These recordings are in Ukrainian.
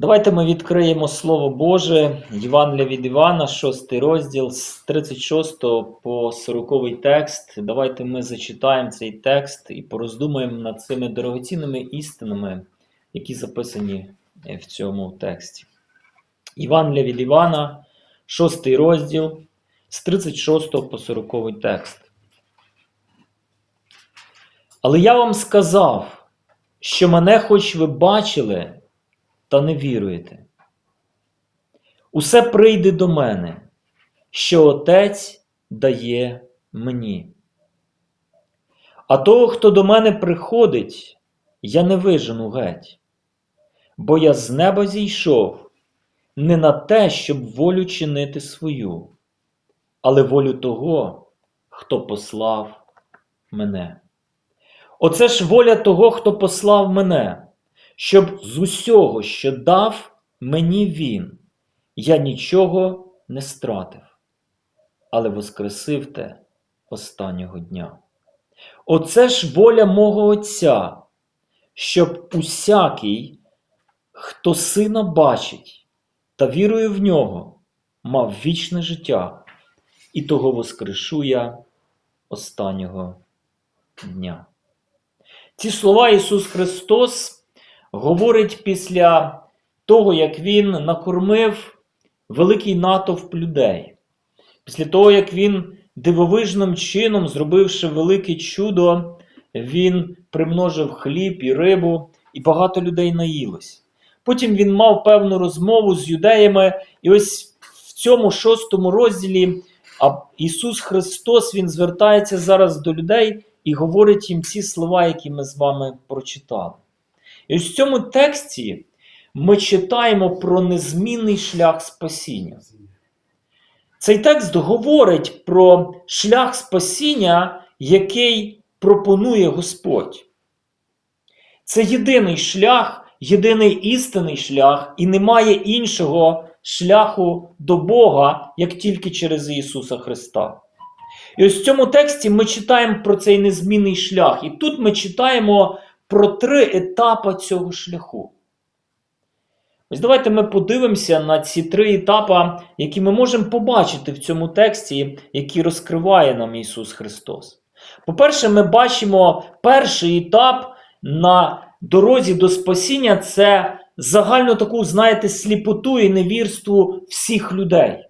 Давайте ми відкриємо Слово Боже, Євангелія від Івана, 6 розділ з 36 по 40 текст. Давайте ми зачитаємо цей текст і пороздумаємо над цими дорогоцінними істинами, які записані е, в цьому тексті. Євангелія від Івана, 6 розділ з 36 по 40 текст. Але я вам сказав, що мене хоч ви бачили, та не віруєте. Усе прийде до мене, що Отець дає мені. А того, хто до мене приходить, я не вижену геть, бо я з неба зійшов не на те, щоб волю чинити свою, але волю того, хто послав мене. Оце ж воля того, хто послав мене, щоб з усього, що дав мені він, я нічого не стратив, але воскресив те останнього дня. Оце ж воля мого Отця, щоб усякий, хто сина бачить та вірує в нього, мав вічне життя, і того воскрешу я останнього дня. Ці слова Ісус Христос говорить після того, як Він накормив великий натовп людей. Після того, як Він дивовижним чином, зробивши велике чудо, Він примножив хліб і рибу, і багато людей наїлось. Потім він мав певну розмову з юдеями, і ось в цьому шостому розділі Ісус Христос Він звертається зараз до людей і говорить їм ці слова, які ми з вами прочитали. І ось в цьому тексті ми читаємо про незмінний шлях спасіння. Цей текст говорить про шлях спасіння, який пропонує Господь. Це єдиний шлях, єдиний істинний шлях, і немає іншого шляху до Бога, як тільки через Ісуса Христа. І ось в цьому тексті ми читаємо про цей незмінний шлях. І тут ми читаємо про три етапи цього шляху. Ось давайте ми подивимося на ці три етапи, які ми можемо побачити в цьому тексті, які розкриває нам Ісус Христос. По-перше, ми бачимо перший етап на дорозі до спасіння це загальну таку, знаєте, сліпоту і невірству всіх людей.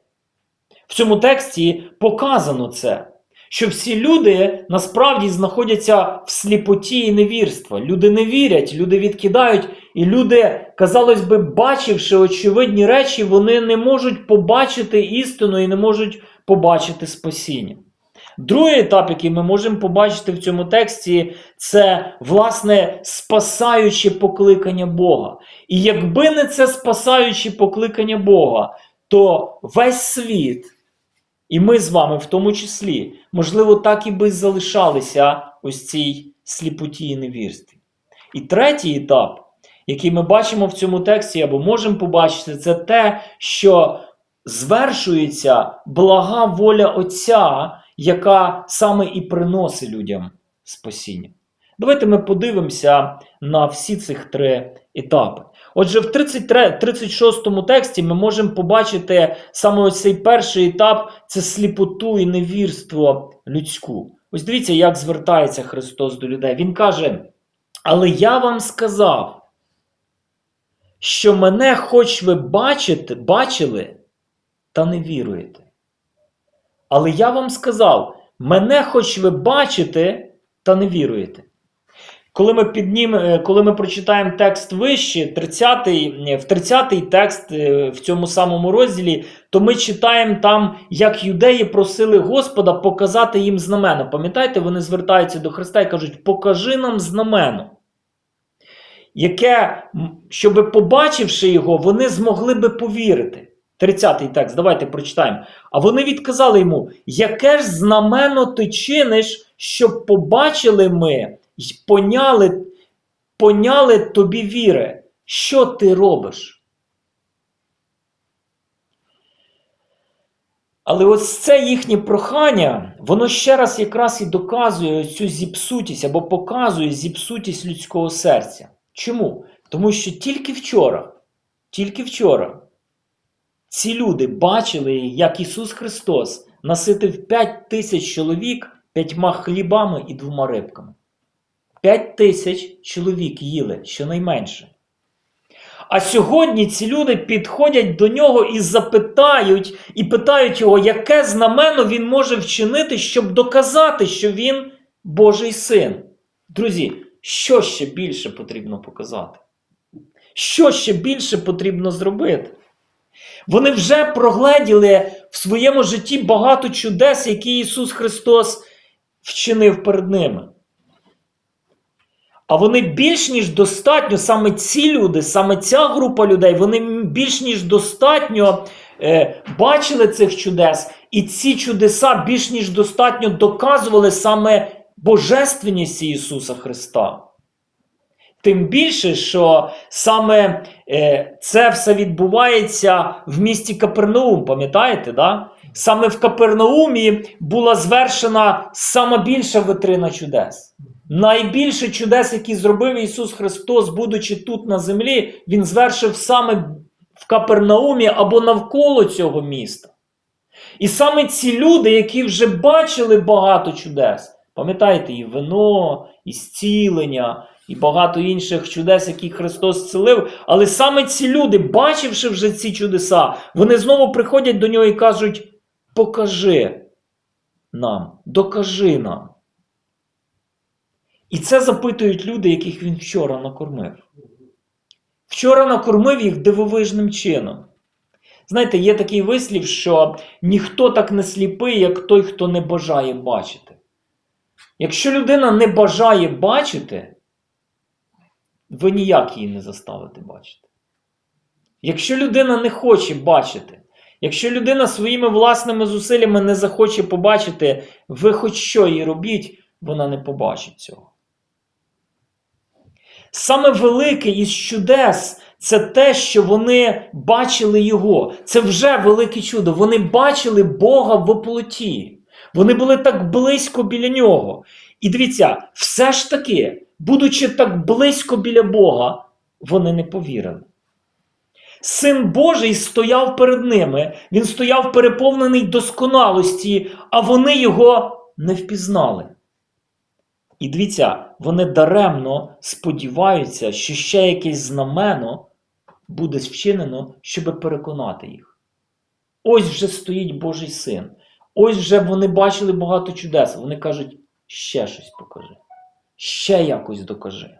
В цьому тексті показано це що всі люди насправді знаходяться в сліпоті і невірства. Люди не вірять, люди відкидають, і люди, казалось би, бачивши очевидні речі, вони не можуть побачити істину і не можуть побачити спасіння. Другий етап, який ми можемо побачити в цьому тексті, це власне спасаюче покликання Бога. І якби не це спасаюче покликання Бога, то весь світ. І ми з вами в тому числі, можливо, так і би залишалися ось цій сліпоті і невірстві. І третій етап, який ми бачимо в цьому тексті, або можемо побачити, це те, що звершується блага воля Отця, яка саме і приносить людям спасіння. Давайте ми подивимося на всі цих три етапи. Отже, в 33, 36 тексті ми можемо побачити саме ось цей перший етап це сліпоту і невірство людську. Ось дивіться, як звертається Христос до людей. Він каже: Але я вам сказав, що мене хоч ви бачите, бачили, та не віруєте. Але я вам сказав, мене хоч ви бачите, та не віруєте. Коли ми піднім, е, коли ми прочитаємо текст вище, 30 е, в 30-й текст е, в цьому самому розділі, то ми читаємо там, як юдеї просили Господа показати їм знамено. Пам'ятаєте, вони звертаються до Христа і кажуть: Покажи нам знамено. Яке, щоб побачивши його, вони змогли би повірити. 30-й текст, давайте прочитаємо. А вони відказали йому: Яке ж знамено ти чиниш, щоб побачили ми? Й поняли, поняли тобі віри, що ти робиш. Але ось це їхнє прохання, воно ще раз якраз і доказує цю зіпсутість або показує зіпсутість людського серця. Чому? Тому що тільки вчора тільки вчора ці люди бачили, як Ісус Христос наситив 5 тисяч чоловік п'ятьма хлібами і двома рибками. 5 тисяч чоловік їли щонайменше. А сьогодні ці люди підходять до нього і запитають, і питають його, яке знамено він може вчинити, щоб доказати, що він Божий син. Друзі, що ще більше потрібно показати? Що ще більше потрібно зробити? Вони вже прогледіли в своєму житті багато чудес, які Ісус Христос вчинив перед ними. А вони більш ніж достатньо, саме ці люди, саме ця група людей, вони більш ніж достатньо е, бачили цих чудес, і ці чудеса більш ніж достатньо доказували саме Божественність Ісуса Христа. Тим більше, що саме е, це все відбувається в місті Капернаум, пам'ятаєте? да? Саме в Капернаумі була звершена сама більша витрина чудес. Найбільше чудес, які зробив Ісус Христос, будучи тут на землі, Він звершив саме в Капернаумі або навколо цього міста. І саме ці люди, які вже бачили багато чудес, пам'ятаєте, і вино, і зцілення, і багато інших чудес, які Христос зцілив, але саме ці люди, бачивши вже ці чудеса, вони знову приходять до нього і кажуть: покажи нам, докажи нам. І це запитують люди, яких він вчора накормив. Вчора накормив їх дивовижним чином. Знаєте, є такий вислів, що ніхто так не сліпий, як той, хто не бажає бачити. Якщо людина не бажає бачити, ви ніяк її не заставите бачити. Якщо людина не хоче бачити, якщо людина своїми власними зусиллями не захоче побачити, ви хоч що їй робіть, вона не побачить цього. Саме велике із чудес це те, що вони бачили Його. Це вже велике чудо. Вони бачили Бога в оплоті. Вони були так близько біля нього. І дивіться, все ж таки, будучи так близько біля Бога, вони не повірили. Син Божий стояв перед ними, він стояв переповнений досконалості, а вони його не впізнали. І дивіться, вони даремно сподіваються, що ще якесь знамено буде вчинено, щоб переконати їх. Ось вже стоїть Божий син. Ось вже вони бачили багато чудес. Вони кажуть, ще щось покажи, ще якось докажи.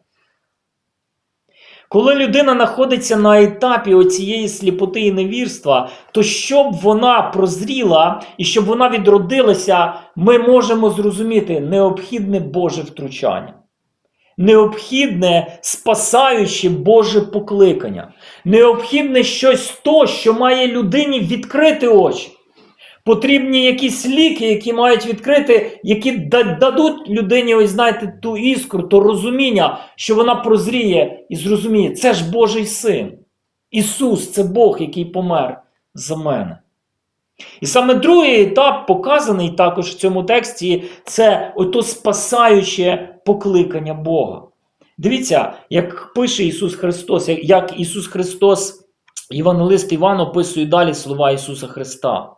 Коли людина знаходиться на етапі оцієї сліпоти і невірства, то щоб вона прозріла і щоб вона відродилася, ми можемо зрозуміти необхідне Боже втручання. Необхідне спасаюче Боже покликання. Необхідне щось то, що має людині відкрити очі. Потрібні якісь ліки, які мають відкрити, які дадуть людині, ось знаєте, ту іскру, то розуміння, що вона прозріє і зрозуміє, це ж Божий син. Ісус це Бог, який помер за мене. І саме другий етап, показаний також в цьому тексті, це ото спасаюче покликання Бога. Дивіться, як пише Ісус Христос, як Ісус Христос, Євангелист Іван описує далі слова Ісуса Христа.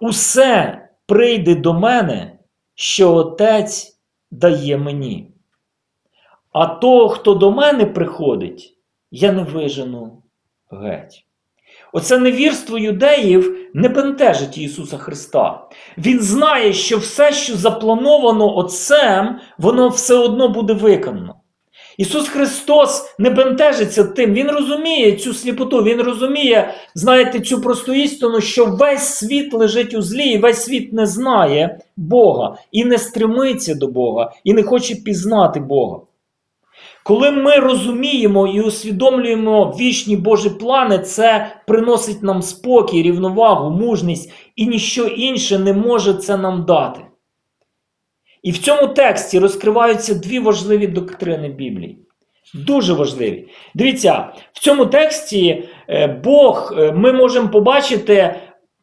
Усе прийде до мене, що Отець дає мені. А того, хто до мене приходить, я не вижену геть. Оце невірство юдеїв не бентежить Ісуса Христа. Він знає, що все, що заплановано Отцем, воно все одно буде виконано. Ісус Христос не бентежиться тим, Він розуміє цю сліпоту, Він розуміє, знаєте, цю просту істину, що весь світ лежить у злі, і весь світ не знає Бога, і не стремиться до Бога, і не хоче пізнати Бога. Коли ми розуміємо і усвідомлюємо вічні Божі плани, це приносить нам спокій, рівновагу, мужність, і ніщо інше не може це нам дати. І в цьому тексті розкриваються дві важливі доктрини Біблії. Дуже важливі. Дивіться, в цьому тексті е, Бог, е, ми можемо побачити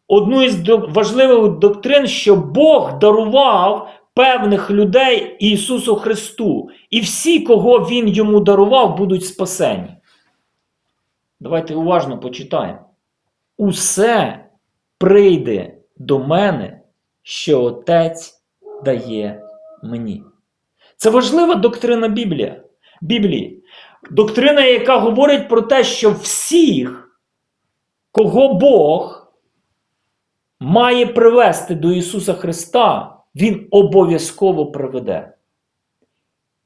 одну із важливих доктрин, що Бог дарував певних людей Ісусу Христу. І всі, кого Він йому дарував, будуть спасені. Давайте уважно почитаємо. Усе прийде до мене, що Отець дає мені. Це важлива доктрина Біблія, Біблії. Доктрина, яка говорить про те, що всіх, кого Бог має привести до Ісуса Христа, Він обов'язково приведе.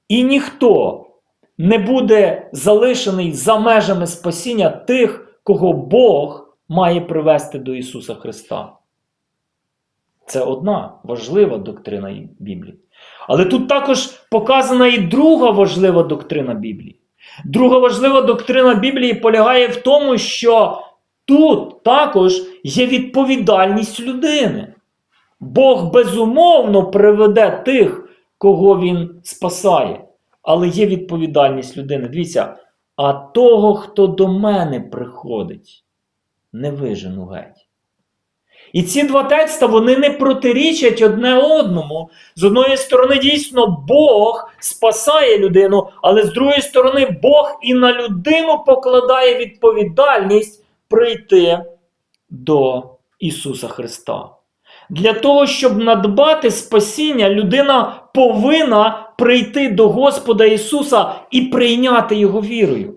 І ніхто не буде залишений за межами спасіння тих, кого Бог має привести до Ісуса Христа. Це одна важлива доктрина Біблії. Але тут також показана і друга важлива доктрина Біблії. Друга важлива доктрина Біблії полягає в тому, що тут також є відповідальність людини. Бог безумовно приведе тих, кого він спасає. Але є відповідальність людини. Дивіться, а того, хто до мене приходить, не вижену геть. І ці два текста вони не протирічать одне одному. З одної сторони, дійсно, Бог спасає людину, але з другої сторони, Бог і на людину покладає відповідальність прийти до Ісуса Христа. Для того, щоб надбати спасіння, людина повинна прийти до Господа Ісуса і прийняти Його вірою.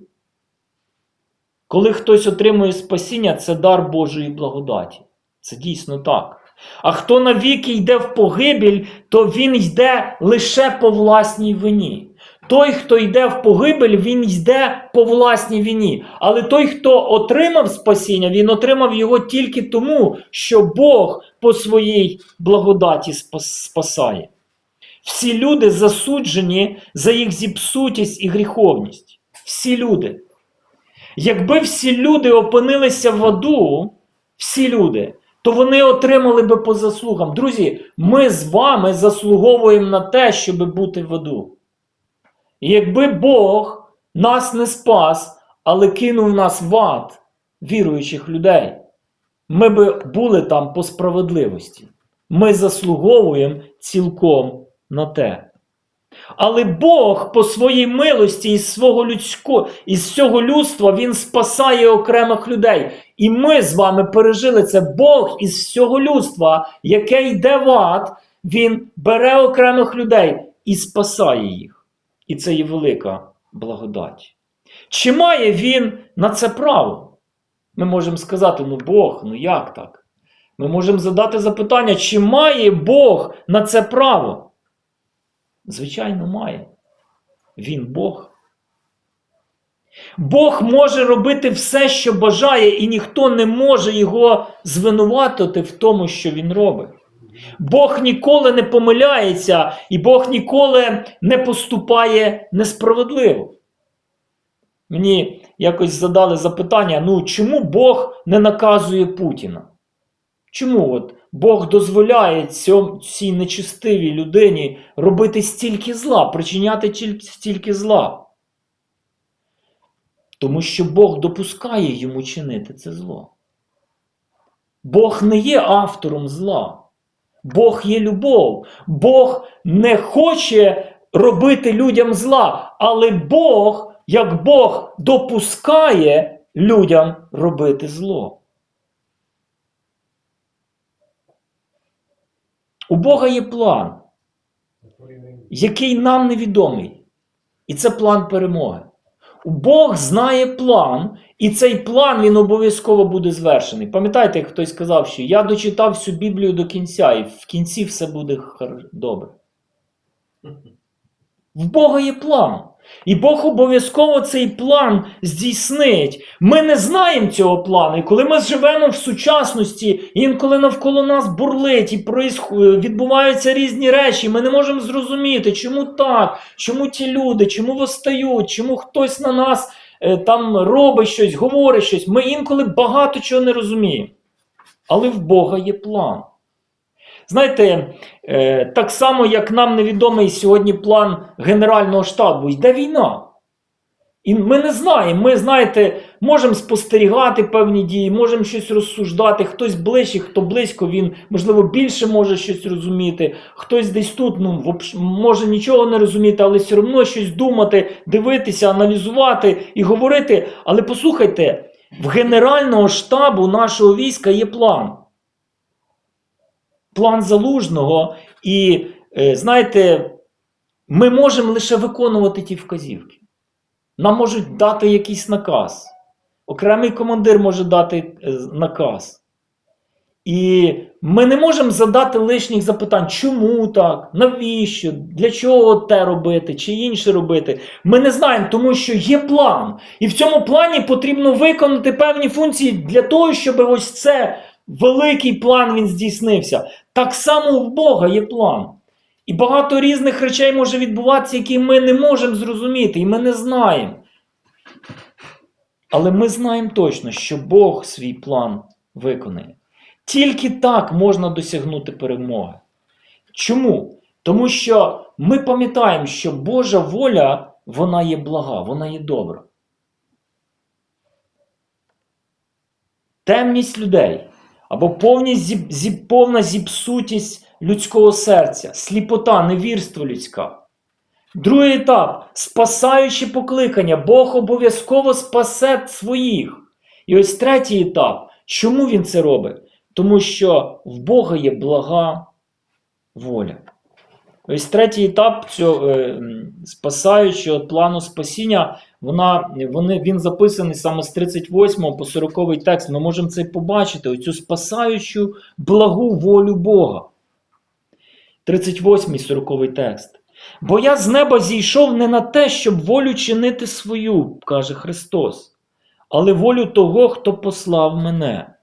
Коли хтось отримує спасіння, це дар Божої благодаті. Це дійсно так. А хто навіки йде в погибель, то він йде лише по власній вині. Той, хто йде в погибель, він йде по власній вині. Але той, хто отримав спасіння, він отримав його тільки тому, що Бог по своїй благодаті спасає. Всі люди засуджені за їх зіпсутість і гріховність. Всі люди. Якби всі люди опинилися в аду, всі люди, то вони отримали би по заслугам. Друзі, ми з вами заслуговуємо на те, щоб бути в аду. Якби Бог нас не спас, але кинув нас в ад віруючих людей, ми би були там по справедливості. Ми заслуговуємо цілком на те. Але Бог по своїй милості із свого людського, із всього людства Він спасає окремих людей. І ми з вами пережили це. Бог із всього людства, яке йде в ад, Він бере окремих людей і спасає їх. І це є велика благодать. Чи має він на це право? Ми можемо сказати, ну Бог, ну як так? Ми можемо задати запитання, чи має Бог на це право? Звичайно, має. Він Бог. Бог може робити все, що бажає, і ніхто не може його звинуватити в тому, що він робить. Бог ніколи не помиляється, і Бог ніколи не поступає несправедливо. Мені якось задали запитання: ну чому Бог не наказує Путіна? Чому от Бог дозволяє цій нечистивій людині робити стільки зла, причиняти стільки зла? Тому що Бог допускає йому чинити це зло. Бог не є автором зла. Бог є любов. Бог не хоче робити людям зла, але Бог, як Бог, допускає людям робити зло. У Бога є план, який нам невідомий. І це план перемоги. Бог знає план, і цей план він обов'язково буде звершений. Пам'ятаєте, як хтось сказав, що я дочитав всю Біблію до кінця, і в кінці все буде добре. В Бога є план. І Бог обов'язково цей план здійснить. Ми не знаємо цього плану. І коли ми живемо в сучасності, інколи навколо нас бурлить і відбуваються різні речі, ми не можемо зрозуміти, чому так, чому ті люди, чому вистають, чому хтось на нас е, там робить щось, говорить щось. Ми інколи багато чого не розуміємо. Але в Бога є план. Знаєте, е, так само, як нам невідомий сьогодні план Генерального штабу, йде війна. І ми не знаємо. Ми, знаєте, можемо спостерігати певні дії, можемо щось розсуждати. Хтось ближче, хто близько, він, можливо, більше може щось розуміти. Хтось десь тут ну, може нічого не розуміти, але все одно щось думати, дивитися, аналізувати і говорити. Але послухайте, В Генерального штабу нашого війська є план. План залужного. І, е, знаєте, ми можемо лише виконувати ті вказівки. Нам можуть дати якийсь наказ. Окремий командир може дати е, наказ. І ми не можемо задати лишніх запитань, чому так, навіщо, для чого те робити, чи інше робити. Ми не знаємо, тому що є план. І в цьому плані потрібно виконати певні функції для того, щоб ось це великий план він здійснився. Так само в Бога є план. І багато різних речей може відбуватися, які ми не можемо зрозуміти, і ми не знаємо. Але ми знаємо точно, що Бог свій план виконає. Тільки так можна досягнути перемоги. Чому? Тому що ми пам'ятаємо, що Божа воля вона є блага, вона є добра. Темність людей або повні, зіп, зіп, повна зіпсутість людського серця, сліпота, невірство людська. Другий етап спасаючи покликання. Бог обов'язково спасе своїх. І ось третій етап. Чому він це робить? Тому що в Бога є блага воля. Ось третій етап цього е, спасаючого плану спасіння, вона, вони, він записаний саме з 38 по 40 текст. Ми можемо це побачити, оцю спасаючу благу волю Бога. 38 40 текст. Бо я з неба зійшов не на те, щоб волю чинити свою, каже Христос, але волю того, хто послав мене.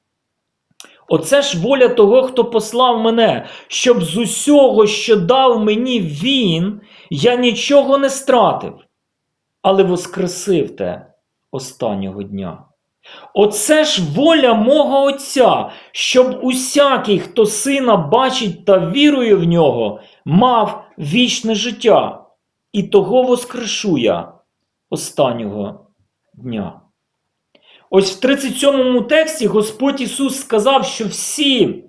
Оце ж воля того, хто послав мене, щоб з усього, що дав мені він, я нічого не стратив, але воскресив те останнього дня. Оце ж воля мого Отця, щоб усякий, хто сина бачить та вірує в нього, мав вічне життя, і того воскрешу я останнього дня. Ось в 37 тексті Господь Ісус сказав, що всі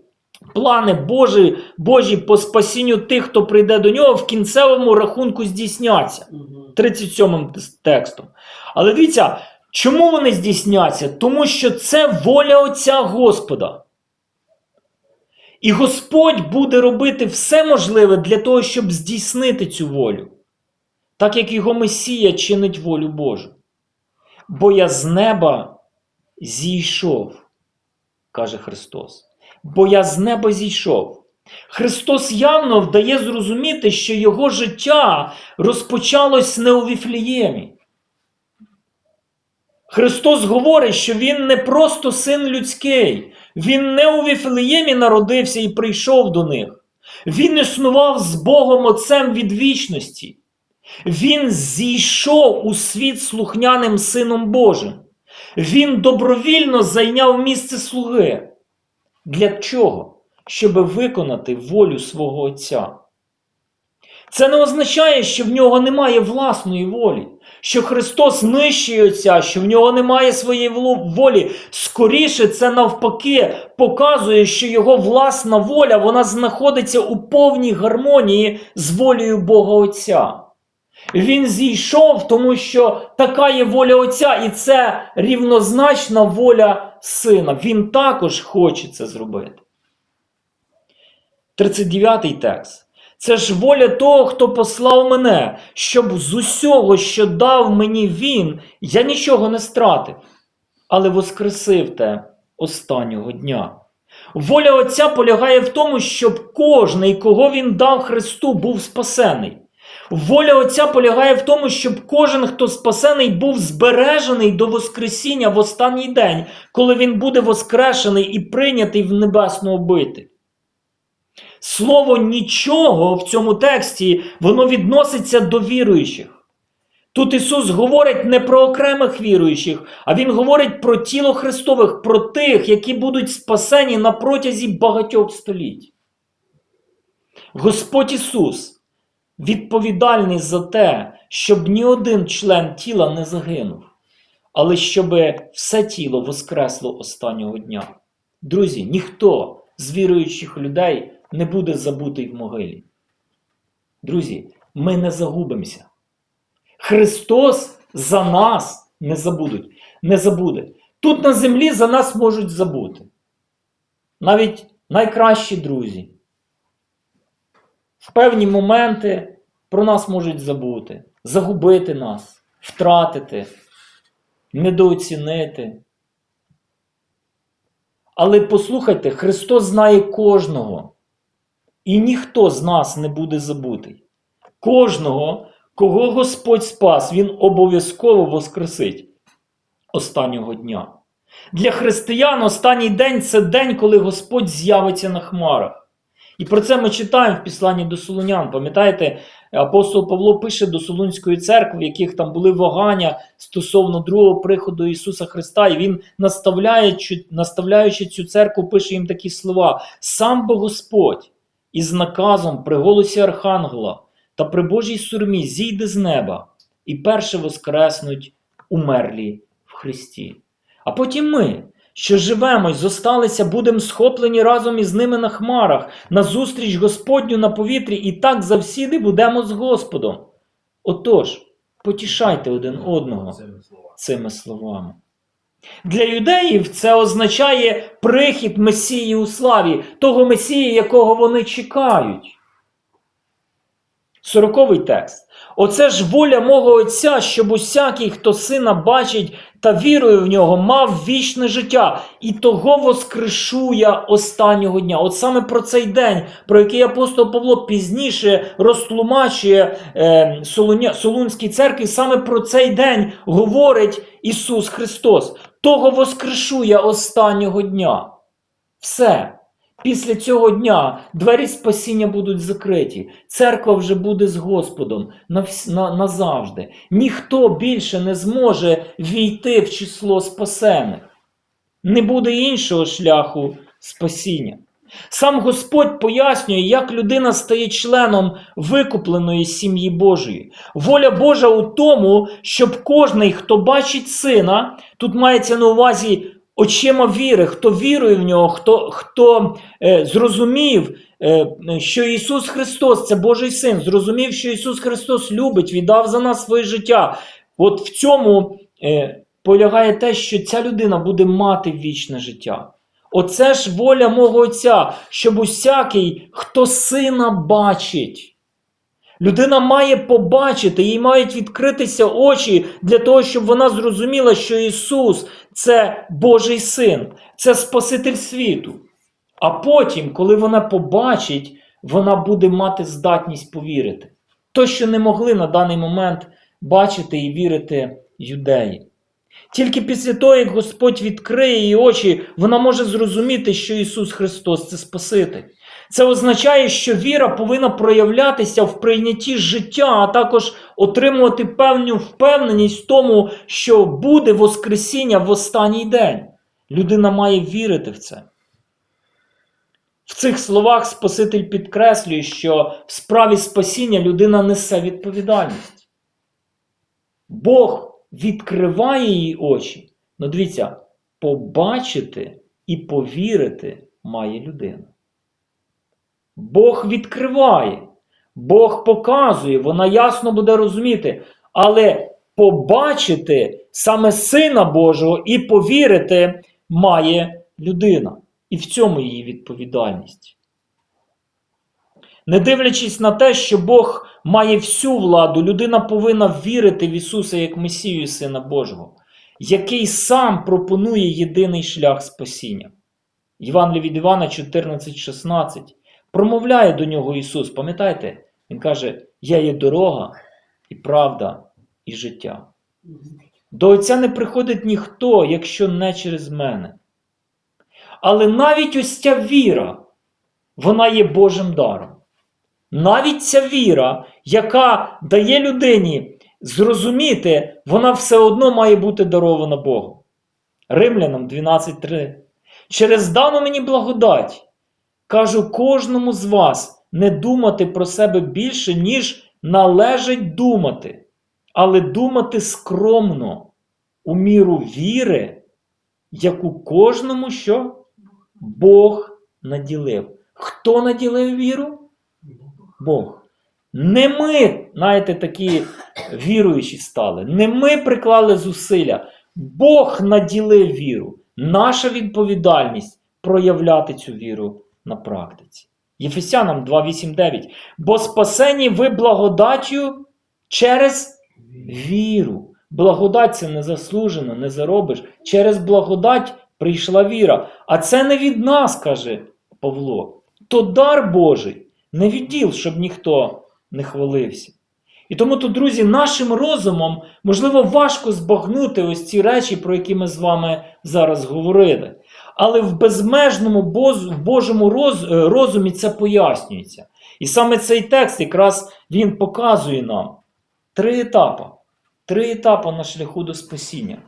плани Божі, Божі по спасінню тих, хто прийде до нього, в кінцевому рахунку здійсняться. 37 текстом. Але дивіться, чому вони здійсняться? Тому що це воля Отця Господа. І Господь буде робити все можливе для того, щоб здійснити цю волю, так як його Месія чинить волю Божу. Бо я з неба зійшов, каже Христос. Бо я з неба зійшов. Христос явно вдає зрозуміти, що його життя розпочалось не у Віфліємі. Христос говорить, що Він не просто син людський, Він не у Віфлеємі народився і прийшов до них. Він існував з Богом Отцем від вічності. Він зійшов у світ слухняним Сином Божим. Він добровільно зайняв місце слуги. Для чого? Щоб виконати волю свого Отця. Це не означає, що в нього немає власної волі, що Христос нижчий Отця, що в нього немає своєї волі. Скоріше, це навпаки показує, що його власна воля вона знаходиться у повній гармонії з волею Бога Отця. Він зійшов, тому що така є воля Отця, і це рівнозначна воля Сина. Він також хоче це зробити. 39 текст. Це ж воля того, хто послав мене, щоб з усього, що дав мені він, я нічого не стратив, але воскресив те останнього дня. Воля Отця полягає в тому, щоб кожний, кого він дав Христу, був спасений. Воля Отця полягає в тому, щоб кожен, хто спасений, був збережений до Воскресіння в останній день, коли він буде воскрешений і прийнятий в небесну обитель. Слово нічого в цьому тексті, воно відноситься до віруючих. Тут Ісус говорить не про окремих віруючих, а Він говорить про тіло Христових, про тих, які будуть спасені на протязі багатьох століть. Господь Ісус відповідальний за те, щоб ні один член тіла не загинув, але щоб все тіло воскресло останнього дня. Друзі, ніхто з віруючих людей не буде забутий в могилі. Друзі, ми не загубимося. Христос за нас не забудуть, не забуде. Тут на землі за нас можуть забути. Навіть найкращі друзі. В певні моменти про нас можуть забути, загубити нас, втратити, недооцінити. Але послухайте, Христос знає кожного. І ніхто з нас не буде забутий. Кожного, кого Господь спас, Він обов'язково воскресить останнього дня. Для християн останній день це день, коли Господь з'явиться на хмарах. І про це ми читаємо в Післанні до Солунян. Пам'ятаєте, апостол Павло пише до Солунської церкви, в яких там були вагання стосовно другого приходу Ісуса Христа, і він, наставляючи, наставляючи цю церкву, пише їм такі слова: сам Бог Господь із наказом при голосі Архангела та при Божій сурмі зійде з неба і перше воскреснуть умерлі в Христі. А потім ми, що живемо й зосталися, будемо схоплені разом із ними на хмарах, на зустріч Господню на повітрі, і так завсіди будемо з Господом. Отож, потішайте один одного Цими словами. Для юдеїв це означає прихід Месії у славі, того Месії, якого вони чекають. Сороковий текст. Оце ж воля мого Отця, щоб усякий, хто сина бачить та вірує в нього, мав вічне життя, і того воскрешу я останнього дня. От саме про цей день, про який апостол Павло пізніше розтлумачує е, Солунській церкві, саме про цей день говорить Ісус Христос. Того воскрешу я останнього дня. Все. Після цього дня двері спасіння будуть закриті. Церква вже буде з Господом назавжди. Ніхто більше не зможе війти в число спасених. Не буде іншого шляху спасіння. Сам Господь пояснює, як людина стає членом викупленої сім'ї Божої. Воля Божа у тому, щоб кожний, хто бачить сина, тут мається на увазі очима віри, хто вірує в нього, хто, хто е, зрозумів, е, що Ісус Христос це Божий Син, зрозумів, що Ісус Христос любить, віддав за нас своє життя. От в цьому е, полягає те, що ця людина буде мати вічне життя. Оце ж воля мого Отця, щоб усякий, хто сина бачить. Людина має побачити, їй мають відкритися очі для того, щоб вона зрозуміла, що Ісус це Божий Син, це Спаситель світу. А потім, коли вона побачить, вона буде мати здатність повірити. То, що не могли на даний момент бачити і вірити юдеї. Тільки після того, як Господь відкриє її очі, вона може зрозуміти, що Ісус Христос це Спаситель. Це означає, що віра повинна проявлятися в прийнятті життя, а також отримувати певну впевненість в тому, що буде Воскресіння в останній день. Людина має вірити в це. В цих словах Спаситель підкреслює, що в справі спасіння людина несе відповідальність. Бог відкриває її очі. Ну, дивіться, побачити і повірити має людина. Бог відкриває, Бог показує, вона ясно буде розуміти, але побачити саме Сина Божого і повірити має людина. І в цьому її відповідальність. Не дивлячись на те, що Бог має всю владу, людина повинна вірити в Ісуса як Месію і Сина Божого, який сам пропонує єдиний шлях спасіння. Євангеліє від Івана 14,16 промовляє до нього Ісус. Пам'ятаєте? Він каже: Я є дорога і правда, і життя. До Отця не приходить ніхто, якщо не через мене. Але навіть ось ця віра, вона є Божим даром. Навіть ця віра, яка дає людині зрозуміти, вона все одно має бути дарована Богом. Римлянам 12.3. Через дану мені благодать, кажу кожному з вас не думати про себе більше, ніж належить думати, але думати скромно, у міру віри, яку кожному що Бог наділив. Хто наділив віру? Бог. Не ми, знаєте, такі віруючі стали. Не ми приклали зусилля. Бог наділив віру. Наша відповідальність проявляти цю віру на практиці. Єфесянам 2.8.9. Бо спасені ви благодаттю через віру. Благодать це не заслужено, не заробиш. Через благодать прийшла віра. А це не від нас, каже Павло. То дар Божий, не відділ, щоб ніхто не хвалився. І тому тут, друзі, нашим розумом можливо важко збагнути ось ці речі, про які ми з вами зараз говорили. Але в безмежному Божому е, розумі це пояснюється. І саме цей текст якраз він показує нам три етапи. Три етапи на шляху до спасіння: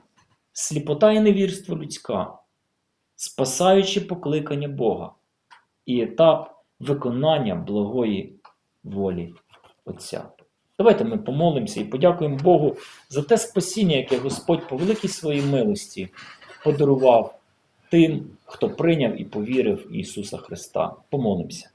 сліпота і невірство людська, спасаюче покликання Бога, і етап виконання благої волі Отця. Давайте ми помолимося і подякуємо Богу за те спасіння, яке Господь по великій своїй милості подарував тим, хто прийняв і повірив в Ісуса Христа. Помолимося.